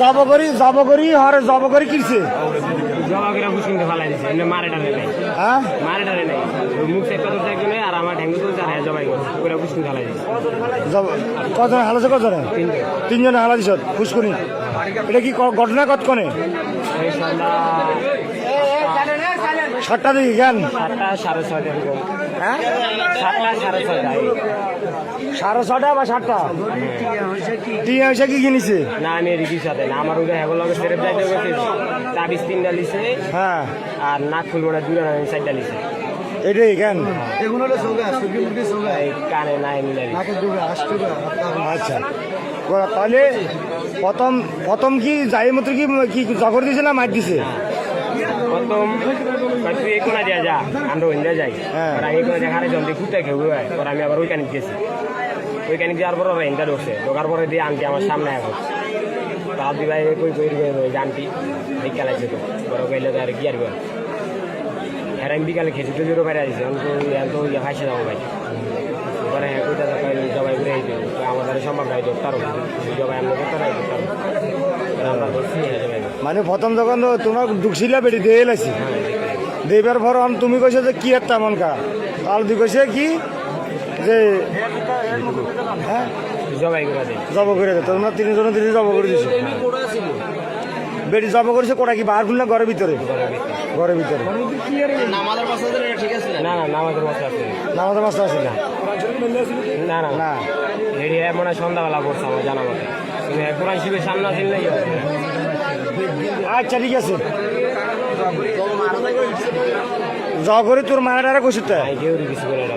Job করি job করি হরে job করি কিনছে জবা করে ফুসকুনতে ফালাই দিছে এমনি মারে টানে নাই। হ্যাঁ? মারে টানে নাই। মুখ সেট করতে একজনে আর আমার ঠ্যাঙ্গু তুলছে আর জবাই করছে করে ফুসকুন ফালাই দিছে। জব কজন হালাছে কজনে? তিনজনে। হালা দিছ ফুসকুনি এটা কি ঘটনা কতক্ষণে? সাতটা দিকে কেন? সাতটা সাড়ে ছয়টা হ্যাঁ সাতটা সাড়ে ছটা বা সাতটা? টিয়া হয়েছে কি কিনেছে? না আমি রিকির সাথে না আমার ওই হেগো লগে সেরেপ যাইতে গেছে তাবিজ তিনটা লিছে হ্যাঁ। আর নাক ফুল মোড়া দুটা না চারটা লিছে। এটাই কেন? এগুলো হলো সোগা সুগি মুরগি সোগা। এই কানে নাই মিলাই নাকের দুগা আষ্টুগা আচ্ছা। তাহলে প্রথম প্রথম কি যাই মতো কি কি জগর দিছে না মার দিছে? কয় তুই এই কোনা দিয়া যা আমরা ওইন্দা যাই। হ্যাঁ। আর এই কোনা দেখারে জলদি কুত্তা খেয়ে হয় পর আমি আবার ওই কানিক গেছি। ওই কানিক যাওয়ার পর ওরা ইন্টার ঢুকছে ঢোকার পরে দিয়ে আনটি আমার সামনে এখন তার দি ভাই কই কই ওই আনটি বিকাল আছে তো। বড় কইলে তো আর কি আর আর আমি বিকালে খেতে তো জোরো বাইরে আসছে আমি তো আমি তো ইয়ে খাইছে যাব ভাই পরে হ্যাঁ কইটা জবাই করে আইতে তো আমাদের সম্ভব নাই তো তারও জবাই আমরা করতে নাই তো তারও আমরা ধরছি হ্যাঁ। মানে প্রথম যখন তোমার ঢুকছিলা বেড়ি দিয়ে এলাইছি দেবার পর তুমি কইছো যে কি আর তেমন কা? তাহলে দি কৈছে কি যে হ্যাঁ করে দেয় জব করে দে। তোমরা তিনজন তিন জব করে দিছো। বেড়ি জব করেছে কোটা কি বাহার খুলনা ঘরের ভিতরে ঘরের ভিতরে না না নামাজের মশলা আছে নামাজের মাস্টার আছে না না না। না। এটি মনে হয় সন্ধ্যাবেলা পড়ছে আমার জানা মতে। তুমি কোরআন শিবের সামনে আসেন নাই? আচ্ছা ঠিক আছে। জব করে তোর মায়ের আর কিছু করে না।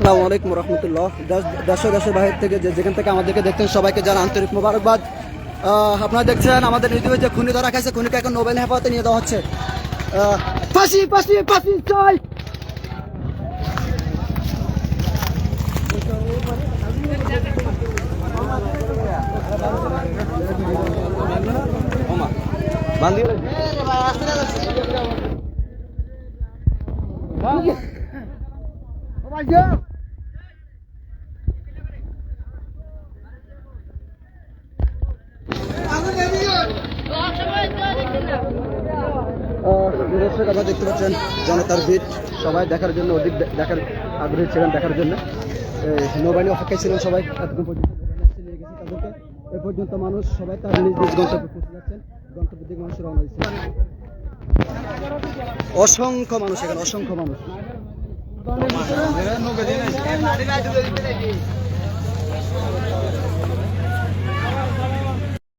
আসসালামু আলাইকুম রহমতুল্লাহ। দেশ দেশের বাহির থেকে যে যেখান থেকে আমাদেরকে দেখতেন সবাইকে জানা আন্তরিক মোবারকবাদ। আপনারা দেখছেন আমাদের হৃদয়ে যে খুনি ধরা খাইছে খুনিকে এখন নোবেল হেফাজতে নিয়ে দেওয়া হচ্ছে। ফাঁসি ফাঁসি ফাঁসি চাই! আহ, দর্শক, আপনারা দেখতে পাচ্ছেন জনতার ভিড়। সবাই দেখার জন্য, অধিক দেখার আগ্রহী ছিলেন দেখার জন্য। নৌবাহিনী অপেক্ষায় ছিলেন সবাই। এতক্ষণ পর্যন্ত তাদেরকে। এ পর্যন্ত মানুষ সবাই তার নিজ নিজ গন্তব্যে পৌঁছে যাচ্ছেন। গন্তব্যের দিকে মানুষ রওনা দিচ্ছে। অসংখ্য মানুষ এখানে, অসংখ্য মানুষ। নৌকা দিয়ে